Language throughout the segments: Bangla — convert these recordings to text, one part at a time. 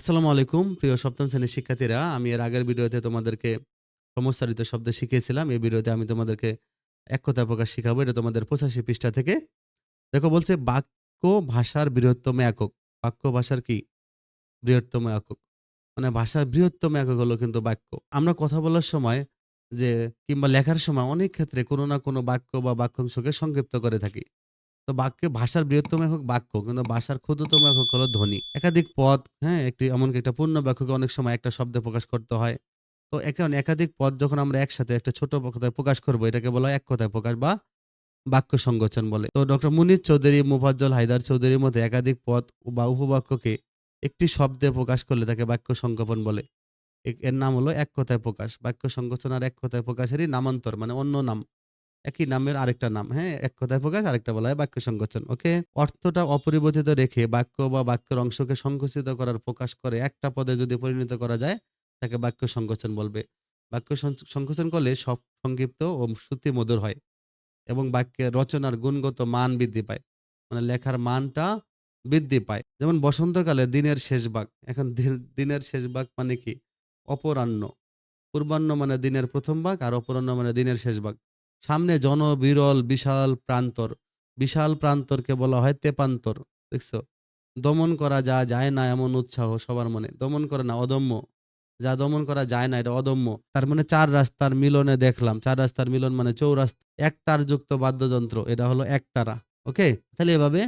আসসালামু আলাইকুম, প্রিয় সপ্তম শ্রেণির শিক্ষার্থীরা। আমি এর আগের ভিডিওতে তোমাদেরকে সমস্যারিত শব্দ শিখিয়েছিলাম। এই ভিডিওতে আমি তোমাদেরকে এক কথা প্রকাশ শিখাবো। এটা তোমাদের পঁচাশি পৃষ্ঠা থেকে। দেখো, বলছে বাক্য ভাষার বৃহত্তম একক। বাক্য ভাষার কি? বৃহত্তম একক। মানে ভাষার বৃহত্তম একক হলো কিন্তু বাক্য। আমরা কথা বলার সময় যে, কিংবা লেখার সময় অনেক ক্ষেত্রে কোনো না কোনো বাক্য বা বাক্যাংশকে সংক্ষিপ্ত করে থাকি। তো বাক্যে, ভাষার বৃহত্তম একক বাক্য, কিন্তু ভাষার ক্ষুদ্রতম একক হলো ধ্বনি। একাধিক পদ হ্যাঁ একটি এমনকি একটা পূর্ণ বাক্যকে অনেক সময় একটা শব্দে প্রকাশ করতে হয়। তো এখন একাধিক পদ যখন আমরা একসাথে একটা ছোট কথায় প্রকাশ করব, এটাকে বলা হয় এক কথায় প্রকাশ বা বাক্য সংগঠন বলে। তো ডক্টর মুনির চৌধুরী, মুফাজ্জল হায়দার চৌধুরীর মধ্যে একাধিক পদ বা উপবাক্যকে একটি শব্দে প্রকাশ করলে তাকে বাক্য সংজ্ঞাপন বলে। এর নাম হলো এক কথায় প্রকাশ। বাক্য সংগঠন আর এক কথায় প্রকাশেরই নামান্তর মানে অন্য নাম। একই নামের আরেকটা নাম হ্যাঁ? এক কথায় প্রকাশ, আরেকটা বলা হয় বাক্য সংকোচন ওকে? অর্থটা অপরিবর্তিত রেখে বাক্য বা বাক্যের অংশকে সংকুচিত করার প্রকাশ করে একটা পদে যদি পরিণত করা যায়, তাকে বাক্য সংকোচন বলবে। বাক্য সংকোচন করলে সব সংক্ষিপ্ত ও শ্রুতি মধুর হয় এবং বাক্যের রচনার গুণগত মান বৃদ্ধি পায়। মানে লেখার মানটা বৃদ্ধি পায়। যেমন বসন্তকালে দিনের শেষ ভাগ, এখন দিন- দিনের শেষ ভাগ মানে কি? অপরাহ্ন। পূর্বাহ্ন মানে দিনের প্রথম ভাগ আর অপরাহ্ন মানে দিনের শেষ ভাগ। সামনে জনবিরল বিশাল প্রান্তর। বিশাল প্রান্তরকে বলা হয় তেপান্তর, দেখছ? দমন করা যা যায় না এমন উৎসাহ সবার মনে। দমন করে না, অদম্য। যা দমন করা যায় না এটা অদম্য। তার মানে চার রাস্তার মিলনে দেখলাম। চার রাস্তার মিলন মানে চৌরাস্তা। এক তারযুক্ত বাদ্যযন্ত্র, এটা হলো এক তারা ওকে? তাহলে এভাবে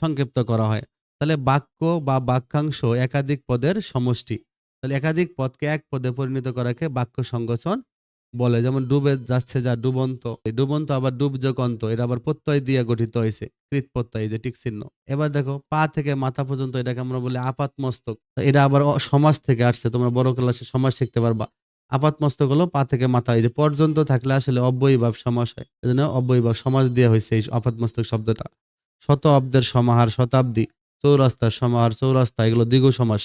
সংক্ষিপ্ত করা হয়। তাহলে বাক্য বা বাক্যাংশ একাধিক পদের সমষ্টি। তাহলে একাধিক পদকে এক পদে পরিণত করাকে বাক্য সংগঠন বলে, যেমন ডুবে যাচ্ছে যা ডুবন্ত। এই ডুবন্ত আবার ডুব ডুবজকন্ত এটা আবার প্রত্যয় দিয়ে গঠিত হয়েছে কৃত প্রত্যয় যে টিক চিহ্ন এবার দেখো, পা থেকে মাথা পর্যন্ত এটাকে আমরা বলি আপাত মস্তক এটা আবার সমাজ থেকে আসছে, তোমরা বড় ক্লাসে সমাজ শিখতে পারবা। আপাত মস্তক হলো পা থেকে মাথা, এই যে পর্যন্ত থাকলে আসলে অব্যয়ীভাব সমাস হয়। এই জন্য অব্যয়ীভাব সমাজ দেওয়া হয়েছে এই আপাত মস্তক শব্দটা। শত অব্দের সমাহার, শতাব্দী, চৌরাস্তার সমাহার, চৌরাস্তা, এগুলো দ্বিগু সমাস।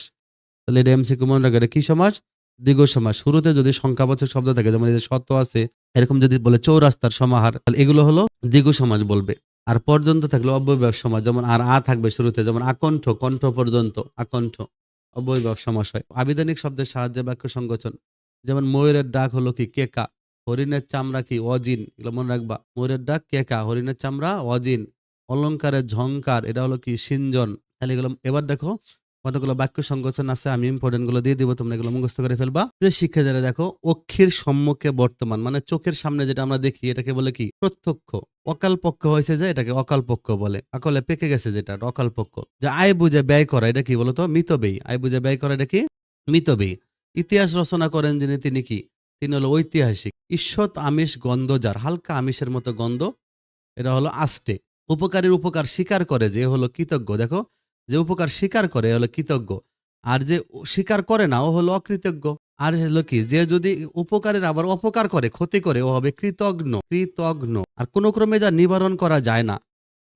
তাহলে এটা এমসি কুমন রাখে, এটা কি সমাস? দ্বিগ সমাস শুরুতে যদি সংখ্যাবাচক শব্দ থাকে, যেমন এই যে শত আছে, এরকম যদি বলে চৌরাস্তার সমাহার, তাহলে এগুলো হলো দ্বিগু সমাজ বলবে। আর পর্যন্ত থাকলে অব্যয়ভাব সমাজ, যেমন আর আ থাকবে শুরুতে, যেমন আকণ্ঠ, কণ্ঠ পর্যন্ত, আকণ্ঠ, অব্যয়ভাব সমাস হয়। আবিধানিক শব্দের সাহায্যে বাক্য সংগঠন যেমন ময়ূরের ডাক হলো কি, কেকা, হরিণের চামড়া কি, অজিন, এগুলো মনে রাখবা। ময়ূরের ডাক কেকা, হরিণের চামড়া অজিন অলংকারের ঝংকার, এটা হলো কি, সিঞ্জন, তাহলে এগুলো, এবার দেখো কতগুলো বাক্য সংগঠন আছে, আমি ইম্পর্টেন্টগুলো দিয়ে দিব, তোমরা এগুলো মুখস্থ করে ফেলবা। প্রিয় শিক্ষার্থীরা, দেখো, অক্ষির সম্মুখে বর্তমান মানে চোখের সামনে যেটা আমরা দেখি, এটাকে বলে কি? প্রত্যক্ষ। অকাল পক্ষ হয়েছে যে, এটাকে অকাল পক্ষ বলে। আকলে পেকে গেছে যেটা এটা অকাল পক্ষ যে আয় বুঝে ব্যয় করা, এটা কি বলতো? মিতব্যয়ী আয় বুঝে ব্যয় করা, এটা কি? মিতব্যয়ী ইতিহাস রচনা করেন যিনি, তিনি কি? তিনি হলো ঐতিহাসিক। ঈশ্বর আমিষ গন্ধ যার, হালকা আমিষের মতো গন্ধ, এটা হলো আস্টে উপকারীর উপকার স্বীকার করে যে হলো কৃতজ্ঞ। দেখো যে উপকার স্বীকার করে হলো কৃতজ্ঞ। আর যে স্বীকার করে না, ও হলো অকৃতজ্ঞ। আর হলো কি, যে যদি উপকারের আবার অপকার করে, ক্ষতি করে, ও হবে কৃতজ্ঞ কৃতজ্ঞ। আর কোনো ক্রমে যা নিবারণ করা যায় না।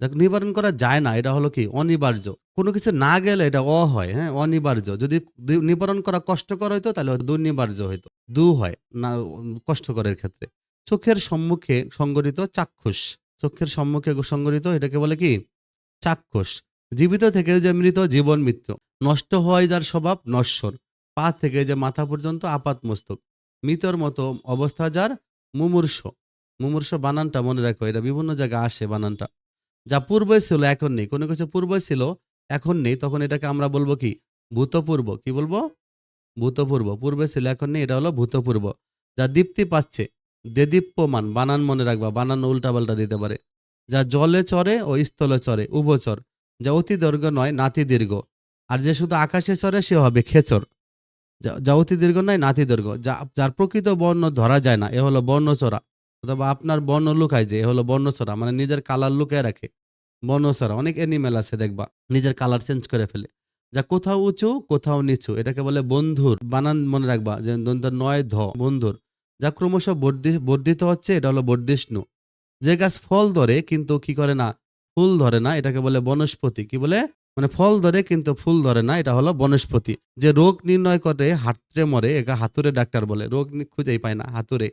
যাক নিবারণ করা যায় না, এটা হলো কি, অনিবার্য। কোনো কিছু না গেলে এটা অ হয় হ্যাঁ অনিবার্য। যদি নিবারণ করা কষ্টকর হইতো, তাহলে দুর্নিবার্য হইতো। দু হয়, না, কষ্টকরের ক্ষেত্রে। চোখের সম্মুখে সংগঠিত চাক্ষুষ। চোখের সম্মুখে সংগঠিত, এটাকে বলে কি? চাক্ষুষ। জীবিত থেকে যে মৃত, জীবন মৃত্যু। নষ্ট হওয়াই যার স্বভাব, নশ্বর। পা থেকে যে মাথা পর্যন্ত আপাত মস্তক মৃতর মতো অবস্থা যার মুমূর্ষ। মুমূর্ষ বানানটা মনে রাখো, এটা বিভিন্ন জায়গায় আসে বানানটা। যা পূর্বে ছিল, এখন নেই। কোনো কিছু পূর্বে ছিল, এখন নেই। তখন এটাকে আমরা বলব কি? ভূতপূর্ব। কি বলব? ভূতপূর্ব। পূর্বে ছিল, এখন নেই। এটা হলো ভূতপূর্ব। যা দীপ্তি পাচ্ছে। দেদীপ্যমান। বানান মনে রাখবা। বানান উল্টাপাল্টা দিতে পারে। যা জলে চরে ও স্থলে চরে উভচর। যা অতি দীর্ঘ নয়, নাতি দীর্ঘ। আর যে শুধু আকাশে চড়ে, সে হবে খেচর। যা- অতি দীর্ঘ নয়, নাতি দীর্ঘ। যা, যার প্রকৃত বর্ণ ধরা যায় না, এ হলো বর্ণচরা। অথবা আপনার বর্ণ লুকায় যে, এ হলো বর্ণচরা মানে নিজের কালার লুকিয়ে রাখে। বর্ণচরা, অনেক অ্যানিমেল আছে দেখবা, নিজের কালার চেঞ্জ করে ফেলে। যা কোথাও উঁচু, কোথাও নিচু, এটাকে বলে বন্ধুর। বানান মনে রাখবা, যে নয় ধ, বন্ধুর। যা ক্রমশ বর্ধি- বর্ধিত হচ্ছে, এটা হলো বর্ধিষ্ণু। যে গাছ ফল ধরে, কিন্তু কি করে না ফুল ধরে না, এটাকে বলে বনস্পতি। কি বলে? মানে ফল ধরে কিন্তু ফুল ধরে না, এটা হলো বনস্পতি। যে রোগ নির্ণয় করে, হাতড়ে মরে, একে হাতুড়ে ডাক্তার বলে। রোগ খুঁজেই পায় না, হাতুড়ে।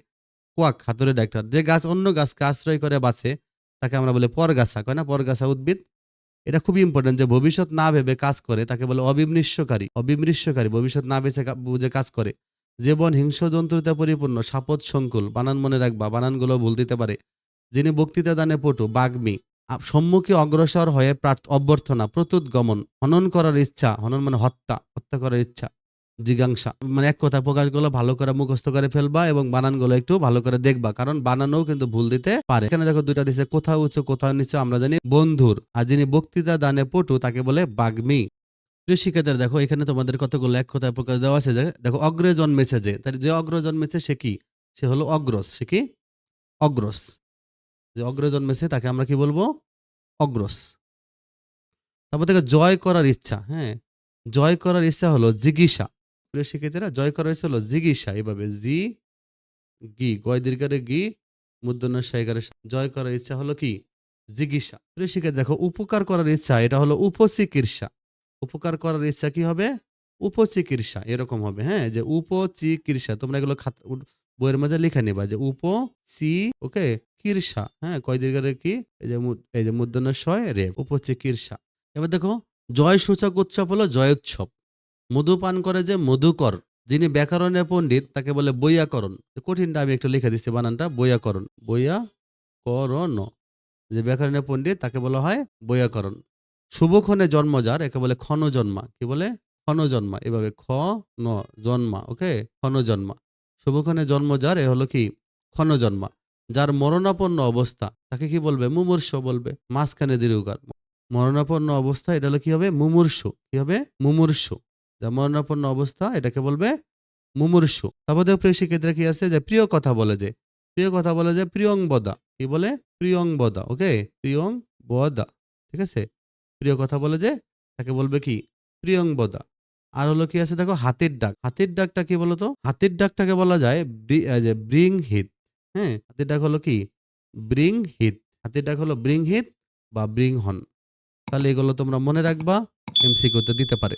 Quack, হাতুড়ে doctor. যে গাছ অন্য গাছকে আশ্রয় করে বাঁচে, তাকে আমরা বলি পরগাছা। কয় না? পরগাছা উদ্ভিদ। এটা খুবই ইম্পর্টেন্ট যে ভবিষ্যৎ না ভেবে কাজ করে, তাকে বলে অবিমৃশ্যকারী অবিমৃশ্যকারী ভবিষ্যৎ না বেছে বুঝে কাজ করে। জীবন হিংস্র জন্তুতে পরিপূর্ণ সাপদ সংকুল। বানান মনে রাখবা, বানানগুলো ভুল দিতে পারে। যিনি বক্তৃতা দানে পটু, বাগ্মী। সম্মুখে অগ্রসর হয়ে অভ্যর্থনা প্রত্যুত গমন হনন করার ইচ্ছা, হনন মানে হত্যা হত্যা করার ইচ্ছা, জিজ্ঞাসা মানে এক কথা প্রকাশগুলো ভালো করে মুখস্থ করে ফেলবা এবং বানানগুলো একটু ভালো করে দেখবা, কারণ বানানও কিন্তু ভুল দিতে পারে। এখানে দেখো দুইটা দিছে, কোথাও উচ্চ কোথাও নিচে, আমরা জানি বন্ধুর, আর যিনি বক্তৃতা দানে পটু, তাকে বলে বাগ্মী। প্রিয় শিক্ষার্থীরা, দেখো এখানে তোমাদের কতগুলো এক কথায় প্রকাশ দেওয়া আছে যে, দেখো অগ্রে জন্মেছে যে তার যে অগ্র জন্মেছে সে কি? সে হলো অগ্রস সে কি? অগ্রস যে অগ্রে জন্মেছে তাকে আমরা কি বলব? অগ্রস। তারপর দেখো, জয় করার ইচ্ছা হ্যাঁ? জয় করার ইচ্ছা হলো জিজ্ঞাসা প্রিয় শিক্ষার্থীরা, জয় করার ইচ্ছা হলো জিজ্ঞাসা এইভাবে জি, গি, গয় দীর্ঘারে গি, মুদ্রণের সাইগারে জয় করার ইচ্ছা হলো কি? জিজ্ঞাসা প্রিয় শিক্ষার্থী, দেখো, উপকার করার ইচ্ছা, এটা হলো উপচিকিৎসা। উপকার করার ইচ্ছা কি হবে? উপচিকিৎসা, এরকম হবে হ্যাঁ? যে উপচিকিৎসা, তোমরা এগুলো বইয়ের মাঝে লিখে নিবা যে উপ উপচি ওকে? কীর্ষা হ্যাঁ? কয় দীর্ঘারে কি? এই যে এই যে মুদ্রণের শয় রে উপচিকিৎসা এবার দেখো, জয় সূচক উৎসব হলো জয় উৎসব মধু পান করে যে মধুকর, যিনি ব্যাকরণের পণ্ডিত, তাকে বলে বৈয়াকরণ। কঠিনটা আমি একটু লিখে দিচ্ছি বানানটা, বৈয়াকরণ। বৈয়াকরণ। যে ব্যাকরণের পণ্ডিত, তাকে বলা হয় বৈয়াকরণ। শুভক্ষণে জন্ম যার একে বলে ক্ষণ জন্মা কি বলে? ক্ষণ জন্মা এভাবে খ ন জন্মা ওকে? ক্ষণ জন্মা শুভক্ষণে জন্ম যার এ হলো কি? ক্ষণ জন্মা যার মরণাপন্ন অবস্থা, তাকে কি বলবে? মুমূর্ষ বলবে। মাঝখানে দীর্ঘকার মরণাপন্ন অবস্থা, এটা হলো কি হবে? মুমূর্ষু। কি হবে? মুমূর্ষু। যা মরণাপন্ন অবস্থা, এটাকে বলবে মুমূর্ষু। তারপর প্রিয় শিক্ষিতরা কি আছে? যে প্রিয় কথা বলে যে। প্রিয় কথা বলে যে প্রিয়ংবদা কি বলে? প্রিয়ংবদা ওকে? প্রিয়ংবদা ঠিক আছে? প্রিয় কথা বলে যে, তাকে বলবে কি? প্রিয়ংবদা আর হলো কি আছে? দেখো, হাতির ডাক। হাতির ডাকটা কি বলতো? হাতির ডাকটাকে বলা যায় ব্রিং হিত হ্যাঁ হাতের ডাক হলো কি? ব্রিং হিত। হাতের ডাক হলো ব্রিং হিত বা ব্রিং হন। তাহলে এগুলো তোমরা মনে রাখবা এমসি করতে দিতে পারে।